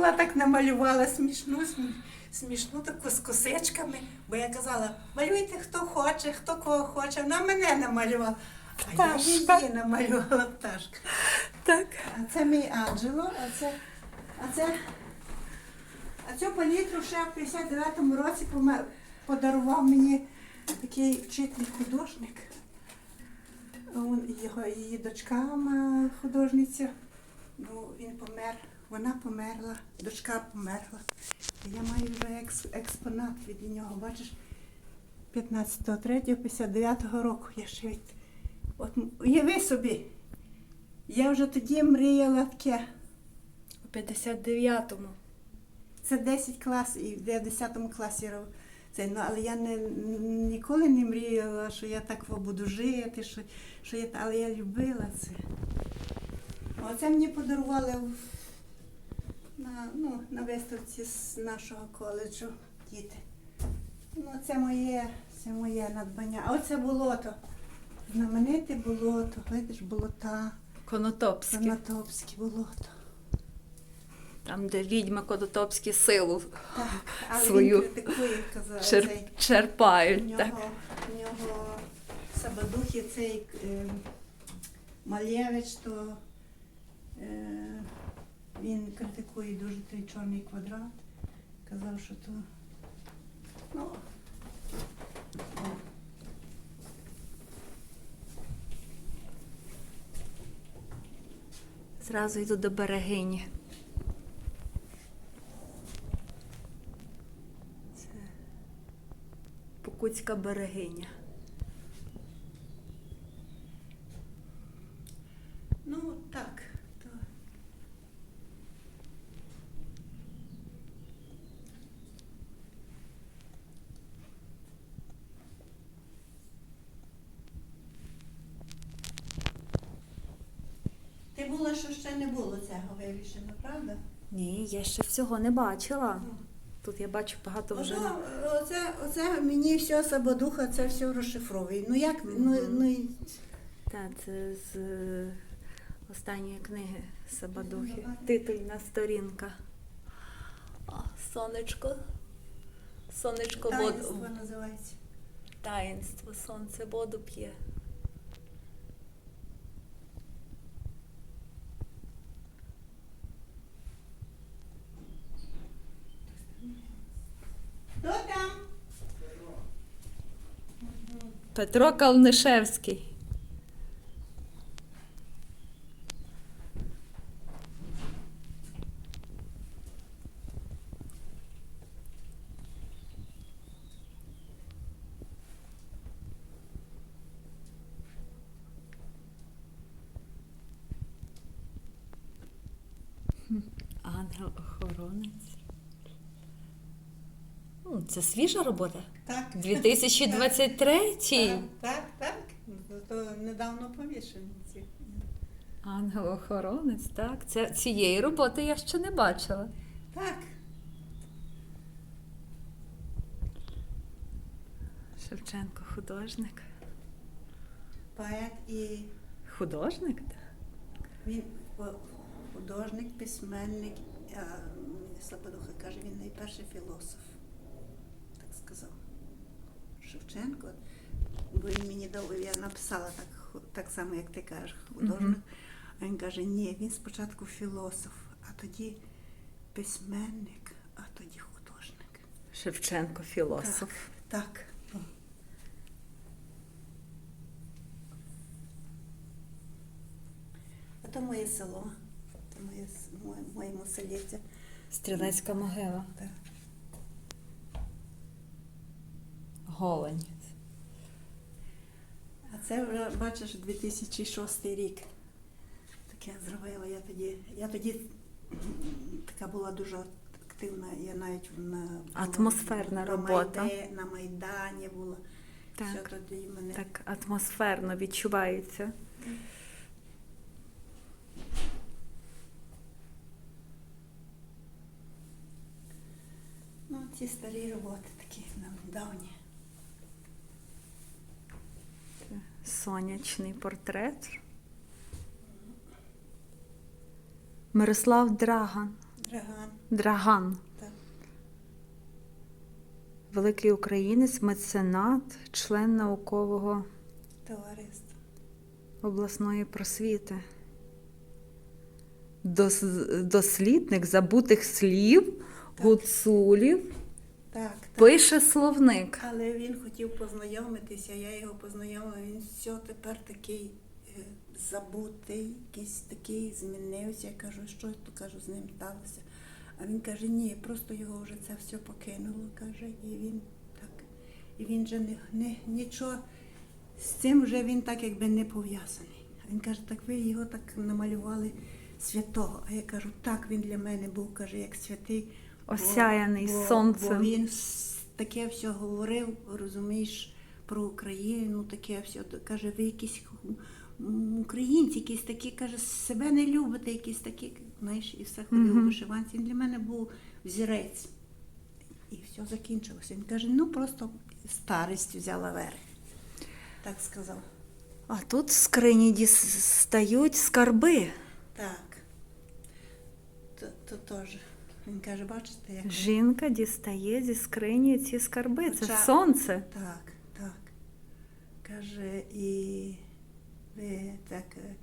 була, так намалювала смішну, смішну таку з косичками. Бо я казала, малюйте хто хоче, хто кого хоче. Вона мене намалювала. А Пташка. я її намалювала пташка. Так. А це мій Анджело, а це, а це, а цю палітру ще в 59-му році помер- подарував мені такий вчитель художник. Його, її дочка художниця. Ну, він помер, вона померла, дочка померла. Я маю вже екс, експонат від нього, бачиш, 15.03.59 року я ще від... От уяви собі, я вже тоді мріяла таке. У 59-му. Це 10 класів, і в 10 класі це, ну, але я не, ніколи не мріяла, що я так буду жити, що, що я, але я любила це. Оце мені подарували на, ну, на виставці з нашого коледжу діти. Ну, це моє, це моє надбання. А оце болото. Знамените болото, видиш, болота, Конотопський. Конотопське болото. Там, де відьма Конотопські силу Так, але Свою він критикує, казав, чер... цей, у черпають. Так. у нього Сабадухи, цей е, Малєвич, то е, він критикує дуже той чорний квадрат. Казав, що то. Ну. Зразу йду до берегині. Це Покутська берегиня. ну так. То. Була, що ще не було цього вирішено, правда? Ні, я ще всього не бачила. Тут я бачу багато вже. Ото, оце, оце мені все Сабадуха, це все розшифровує. Ну як, ну, ну, Так, це з е, останньої книги Сабадухи. Давай. Титульна сторінка. О, сонечко. Сонечко воду. таїнство називається. Таїнство, сонце воду п'є. Хто там? Петро Калнишевський. Ангел-охоронець. Ну, Це свіжа робота. Так. 2023. Так, так, так. То недавно повішені ці. Ангел-охоронець, так. Це, цієї роботи я ще не бачила. Так. Шевченко художник. Поет і Художник? він художник, письменник. Слободуха каже, він найперший філософ. Так сказав. Шевченко. Бо він мені дав, я написала так, так само, як ти кажеш, художник. Мгм. А він каже, ні, він спочатку філософ, а тоді письменник, а тоді художник. Шевченко філософ. Так. А то моє село. Моє, моє, моєму селі. Стрілецька могила. так. Голень. А це вже, бачиш, 2006 рік. Таке зробила я тоді. Я тоді така була дуже активна. Я навіть на Атмосферна на робота. Майде- на Майдані була. Так. Все тоді мене. Так атмосферно відчувається. Ну, ці старі роботи такі нам давні. Сонячний портрет. Мирослав Драган. Драган. Драган. Так. Великий українець, меценат, член наукового Товариство. обласної просвіти. Дос- дослідник забутих слів, гуцулів, Так, так. пише словник. Але він хотів познайомитися, я його познайомила, він все тепер такий е, забутий, якийсь такий змінився. Я кажу, що то кажу, з ним сталося. А він каже, ні, просто його вже це все покинуло, каже, і він так. І він же не, не, нічого з цим вже він так якби не пов'язаний. А він каже, так ви його так намалювали святого. А я кажу, так він для мене був, каже, як святий. Осяяний бо- сонцем. Бо він таке все говорив, розумієш, про Україну, таке все. Каже, ви якісь українці, якісь такі, каже, себе не любите, якісь такі, знаєш, і все ходив у вишиванці. Він для мене був взірець. І все закінчилося. Він каже, ну просто старість взяла верх. Так сказав. А тут в скрині дістають скарби. Так. То, то теж. Він каже, бачите, як Жінка дістає зі скрині ці скарби. Це Хоча- сонце. Так, так. Каже, і ви так, е,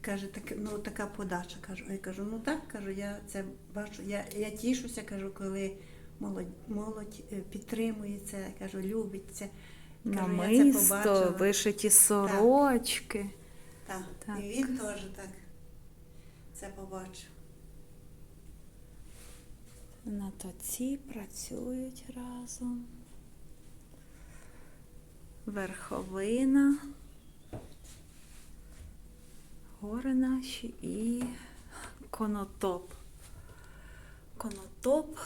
каже, так, ну така подача. Кажу, а я кажу, ну так, кажу, я це бачу, я, я тішуся, кажу, коли молодь, молодь е, підтримує це, кажу, любить це. Кажу, я це Намисто, побачила. вишиті сорочки. Так. Так. І він теж так це побачив. На тоці працюють разом. Верховина. Гори наші і конотоп. Конотоп.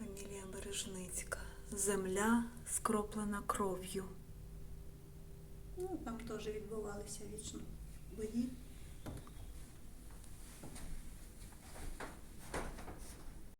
Емілія Бережницька. Земля скроплена кров'ю. Ну, там теж відбувалися вічно бої.